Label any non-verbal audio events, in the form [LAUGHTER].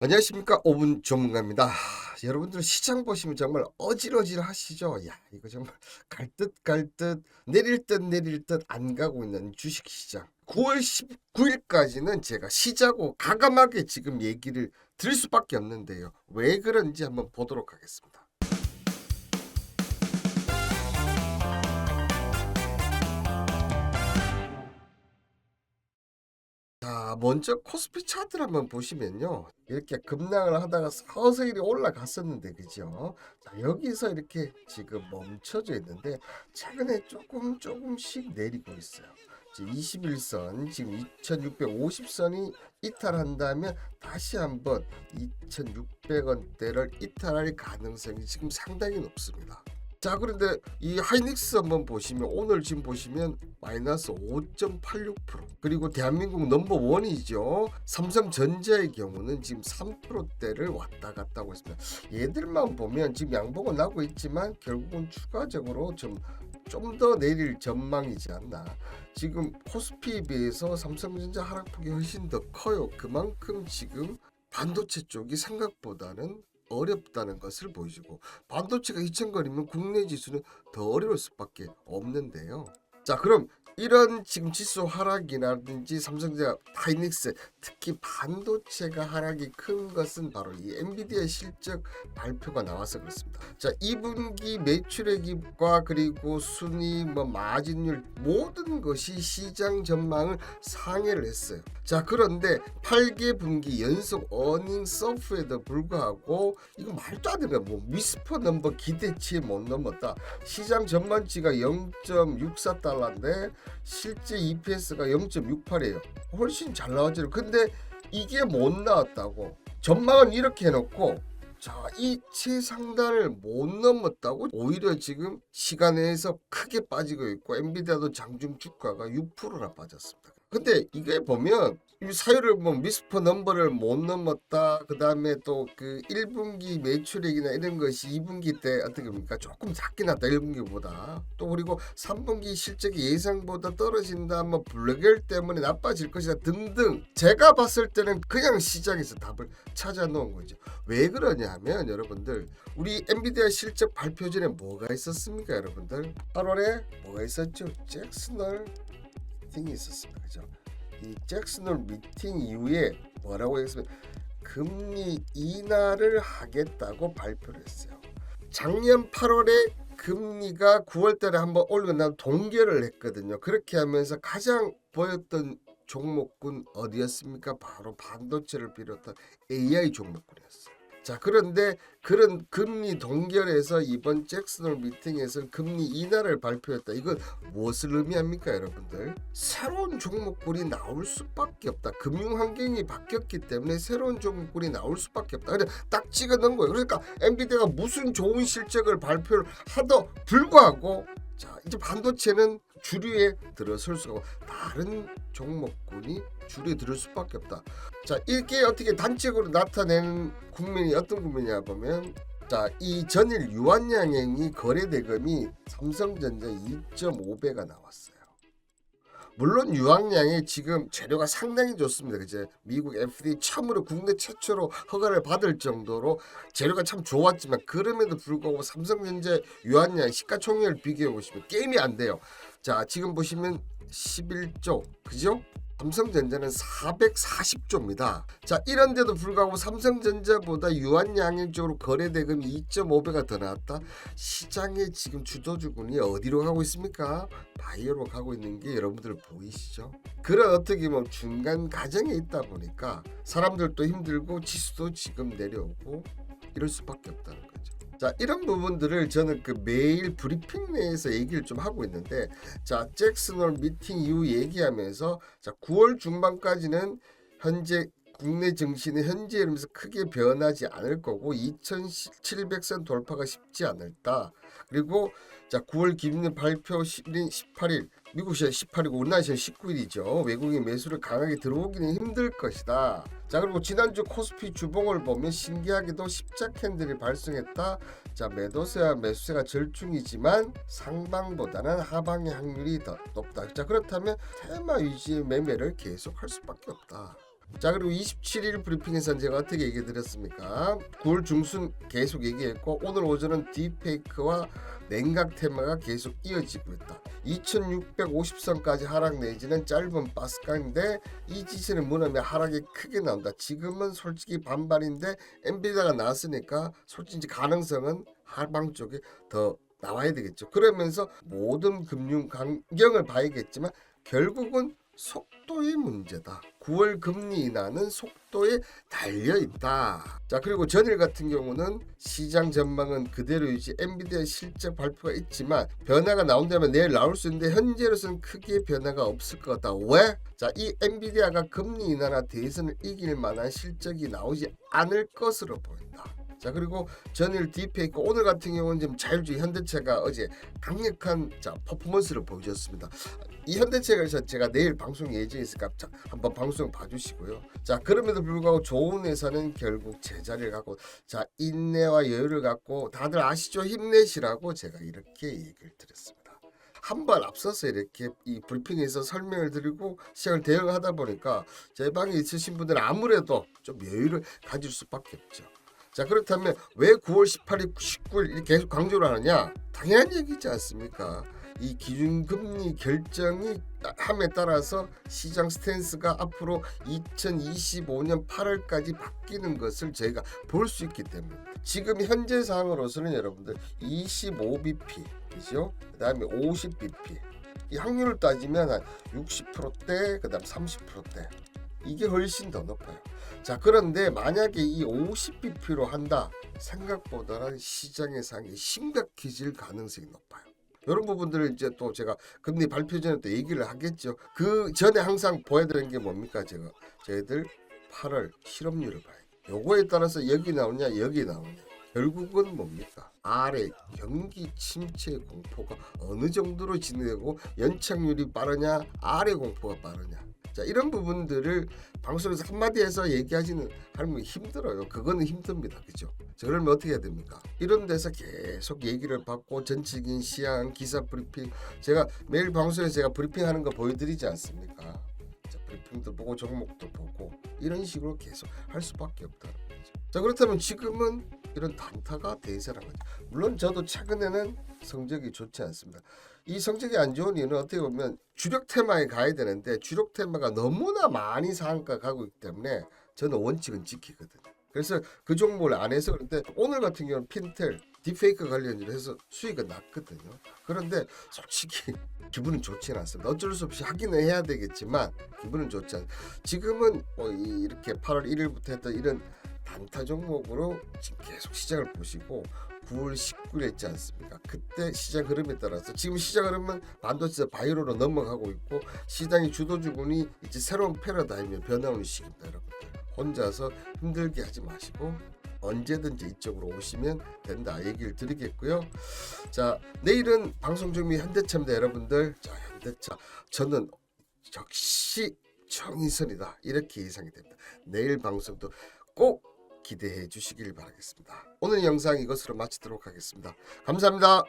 안녕하십니까 5분 전문가입니다. 하, 여러분들 시장 보시면 정말 어질어질 하시죠? 야 이거 정말 갈 듯 갈 듯 내릴 듯 내릴 듯 안 가고 있는 주식시장 9월 19일까지는 제가 시자고 가감하게 지금 얘기를 드릴 수밖에 없는데요. 왜 그런지 한번 보도록 하겠습니다. 자, 먼저 코스피 차트를 한번 보시면요. 이렇게 급락을 하다가 서서히 올라갔었는데, 그죠? 자, 여기서 이렇게 지금 멈춰져 있는데, 최근에 조금 조금씩 내리고 있어요. 21선, 지금 2650선이 이탈한다면 다시 한번 2600원대를 이탈할 가능성이 지금 상당히 높습니다. 자 그런데 이 하이닉스 한번 보시면 오늘 지금 보시면 마이너스 5.86% 그리고 대한민국 넘버 원이죠 삼성전자의 경우는 지금 3%대를 왔다 갔다 하고 있습니다 얘들만 보면 지금 양봉은 나고 있지만 결국은 추가적으로 좀 좀 더 내릴 전망이지 않나. 지금 코스피에 비해서 삼성전자 하락폭이 훨씬 더 커요. 그만큼 지금 반도체 쪽이 생각보다는 어렵다는 것을 보여주고 반도체가 2천거리면 국내 지수는 더 어려울 수밖에 없는데요. 자 그럼 이런 지금 지수 하락이라든지 삼성전자 하이닉스 특히 반도체가 하락이 큰 것은 바로 이 엔비디아 실적 발표가 나와서 그렇습니다. 자 2분기 매출액과 그리고 순위 뭐 마진율 모든 것이 시장 전망을 상회를 했어요. 자 그런데 8개 분기 연속 어닝 서프에도 불구하고 이거 말도 안 되는 거뭐 미스퍼 넘버 기대치에 못 넘었다. 시장 전망치가 0.64달러인데 실제 EPS가 0.68이에요. 훨씬 잘 나왔죠. 근데 이게 못 나왔다고. 전망은 이렇게 해놓고 자, 이 최상단을 못 넘었다고 오히려 지금 시간에서 크게 빠지고 있고 엔비디아도 장중 주가가 6%나 빠졌습니다. 근데 이게 보면 이 사유를 뭐 미스퍼 넘버를 못 넘었다. 그다음에 또 그 1분기 매출액이나 이런 것이 2분기 때 어떻게 봅니까? 조금 작게 났다. 1분기보다. 또 그리고 3분기 실적이 예상보다 떨어진다. 뭐 블랙엘 때문에 나빠질 것이다 등등. 제가 봤을 때는 그냥 시장에서 답을 찾아 놓은 거죠. 왜 그러냐면 여러분들 우리 엔비디아 실적 발표 전에 뭐가 있었습니까, 여러분들? 8월에 뭐가 있었죠? 잭슨홀 미팅이 있었습니다. 그죠? 이 잭슨홀 미팅 이후에 뭐라고 했으면 금리 인하를 하겠다고 발표를 했어요. 작년 8월에 금리가 9월달에 한번 올리고 난 동결을 했거든요. 그렇게 하면서 가장 보였던 종목군 어디였습니까? 바로 반도체를 비롯한 AI 종목군이었어요. 자 그런데 그런 금리 동결에서 이번 잭슨홀 미팅에서 금리 인하를 발표했다. 이건 무엇을 의미합니까, 여러분들? 새로운 종목군이 나올 수밖에 없다. 금융 환경이 바뀌었기 때문에 새로운 종목군이 나올 수밖에 없다. 그냥 딱 찍어 넣은 거예요. 그러니까 엔비디아가 무슨 좋은 실적을 발표를 하도 불구하고 자 이제 반도체는 주류에 들어설 수가 없고 다른 종목군이 주류에 들을 수밖에 없다. 자 이게 어떻게 단적으로 나타내는 국면이 어떤 국면이냐 보면 자 이 전일 유한양행이 거래 대금이 삼성전자 2.5배가 나왔어요. 물론 유황량이 지금 재료가 상당히 좋습니다. 그제 미국 FDA 참으로 국내 최초로 허가를 받을 정도로 재료가 참 좋았지만 그럼에도 불구하고 삼성전자 유한량 시가총액을 비교해 보시면 게임이 안 돼요. 자 지금 보시면 11조 그죠? 삼성전자는 440조입니다. 자 이런데도 불구하고 삼성전자보다 유한양액적으로 거래 대금이 2.5배가 더 나왔다. 시장의 지금 주도주군이 어디로 가고 있습니까? 바이오로 가고 있는 게 여러분들 보이시죠? 그런 어떻게 보면 중간 과정에 있다 보니까 사람들도 힘들고 지수도 지금 내려오고 이럴 수밖에 없다는 거죠. 자 이런 부분들을 저는 그 매일 브리핑 내에서 얘기를 좀 하고 있는데 자 잭슨홀 미팅 이후 얘기하면서 자 9월 중반까지는 현재 국내 증시는 현재 이러면서 크게 변하지 않을 거고 2,700선 돌파가 쉽지 않을다. 그리고 자 9월 기준일 발표 시일인 18일 미국 시간 18일이고 우리나라 시간 19일이죠. 외국인 매수를 강하게 들어오기는 힘들 것이다. 자 그리고 지난주 코스피 주봉을 보면 신기하게도 십자 캔들이 발생했다. 자 매도세와 매수세가 절충이지만 상방보다는 하방의 확률이 더 높다. 자 그렇다면 테마 위주의 매매를 계속할 수밖에 없다. 자 그리고 27일 브리핑에서는 제가 어떻게 얘기 드렸습니까? 9월 중순 계속 얘기했고 오늘 오전은 딥페이크와 냉각 테마가 계속 이어지고 있다. 2650선까지 하락 내지는 짧은 바스카인데 이 지시는 무너면 하락이 크게 나온다. 지금은 솔직히 반반인데 엔비디아가 나왔으니까 솔직히 가능성은 하방 쪽에 더 나와야 되겠죠. 그러면서 모든 금융 강경을 봐야겠지만 결국은 속도의 문제다. 9월 금리 인하는 속도에 달려 있다. 자 그리고 전일 같은 경우는 시장 전망은 그대로 유지. 엔비디아 실적 발표가 있지만 변화가 나온다면 내일 나올 수 있는데 현재로서는 크게 변화가 없을 것 같다. 왜? 자 이 엔비디아가 금리 인하나 대선을 이길 만한 실적이 나오지 않을 것으로 보인다. 자 그리고 전일 딥페이크 오늘 같은 경우는 지금 자율주의 현대차가 어제 강력한 자 퍼포먼스를 보여줬습니다. 이 현대차에서 제가 내일 방송 예정이 있으니까 자, 한번 방송 봐주시고요. 자 그럼에도 불구하고 좋은 회사는 결국 제자리를 갖고 자 인내와 여유를 갖고 다들 아시죠 힘내시라고 제가 이렇게 얘기를 드렸습니다. 한발 앞서서 이렇게 이 브리핑에서 설명을 드리고 시장을 대응하다 보니까 제 방에 있으신 분들은 아무래도 좀 여유를 가질 수밖에 없죠. 자 그렇다면 왜 9월 18일, 19일 이렇게 계속 강조를 하느냐? 당연한 얘기지 않습니까? 이 기준금리 결정이 함에 따라서 시장 스탠스가 앞으로 2025년 8월까지 바뀌는 것을 저희가 볼 수 있기 때문에 지금 현재 상황으로서는 여러분들 25bp 그죠? 그 다음에 50bp 이 확률을 따지면 한 60%대 그 다음 30%대 이게 훨씬 더 높아요. 자 그런데 만약에 이 50bp로 한다 생각보다는 시장의 상이 심각해질 가능성이 높아요. 이런 부분들을 이제 또 제가 금리 발표 전에 또 얘기를 하겠죠. 그 전에 항상 보여드리는 게 뭡니까 제가 저희들 8월 실업률을 봐요. 요거에 따라서 여기 나오냐 여기 나오냐. 결국은 뭡니까? 아래 경기 침체 공포가 어느 정도로 진행되고 연착률이 빠르냐 아래 공포가 빠르냐. 자 이런 부분들을 방송에서 한마디 해서 얘기하지는 하면 힘들어요. 그거는 힘듭니다. 그죠? 자, 그러면 어떻게 해야 됩니까? 이런 데서 계속 얘기를 받고 전체적인 시향, 기사 브리핑 제가 매일 방송에서 제가 브리핑하는 거 보여드리지 않습니까? 자, 브리핑도 보고 종목도 보고 이런 식으로 계속 할 수밖에 없다는 거죠. 자 그렇다면 지금은 이런 단타가 대세란 거죠. 물론 저도 최근에는 성적이 좋지 않습니다. 이 성적이 안 좋은 이유는 어떻게 보면 주력 테마에 가야 되는데 주력 테마가 너무나 많이 상한가 가고 있기 때문에 저는 원칙은 지키거든요. 그래서 그 종목을 안 해서 그런데 오늘 같은 경우는 핀텔 딥페이크 관련으로 해서 수익은 났거든요. 그런데 솔직히 [LAUGHS] 기분은 좋지는 않습니다. 어쩔 수 없이 하기는 해야 되겠지만 기분은 좋지 않. 지금은 뭐 이- 이렇게 8월 1일부터 했던 이런 단타 종목으로 계속 시장을 보시고 9월 19일 했지 않습니까? 그때 시장 흐름에 따라서 지금 시장 흐름은 반도체 바이오로 넘어가고 있고 시장의 주도주군이 이제 새로운 패러다임에 변화오는 시기입니다, 여러분들. 혼자서 힘들게 하지 마시고 언제든지 이쪽으로 오시면 된다 얘기를 드리겠고요. 자 내일은 방송 중미 현대차입니다, 여러분들. 자 현대차 저는 역시 정의선이다 이렇게 예상이 됩니다. 내일 방송도 꼭 기대해 주시길 바라겠습니다. 오늘 영상 이것으로 마치도록 하겠습니다. 감사합니다.